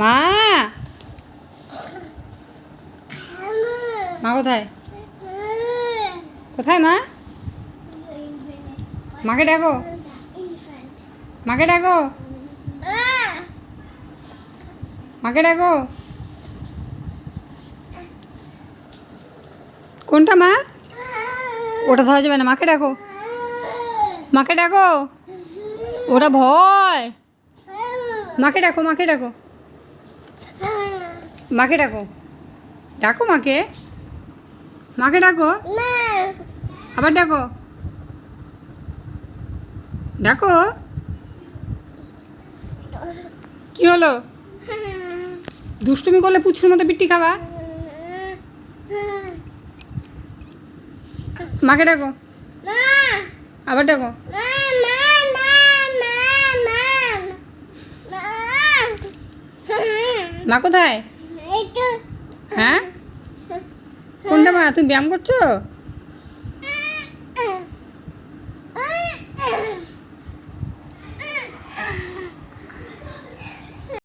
মা! মা কোথায়? কোথায় মা? মাকে ডাকো। মাকে ডাকো। মাকে ডাকো। কোনটা মা? ওটা ধরা যাবে না, মাকে ডাকো। মাকে ডাকো। ওটা ভয়। মাকে ডাকো মাকে ডাকো। মাকে ডাকো। ডাকো মাকে? মাকে ডাকো? আবার ডাকো। ডাকো। কি হলো? দুষ্টুমি করলে পুচুর মতো পিটি খাবা? মাকে ডাকো। আবার ডাকো। মা কোথায়? হ্যাঁ? কোনটা মা তুমি ব্যায়াম করছ?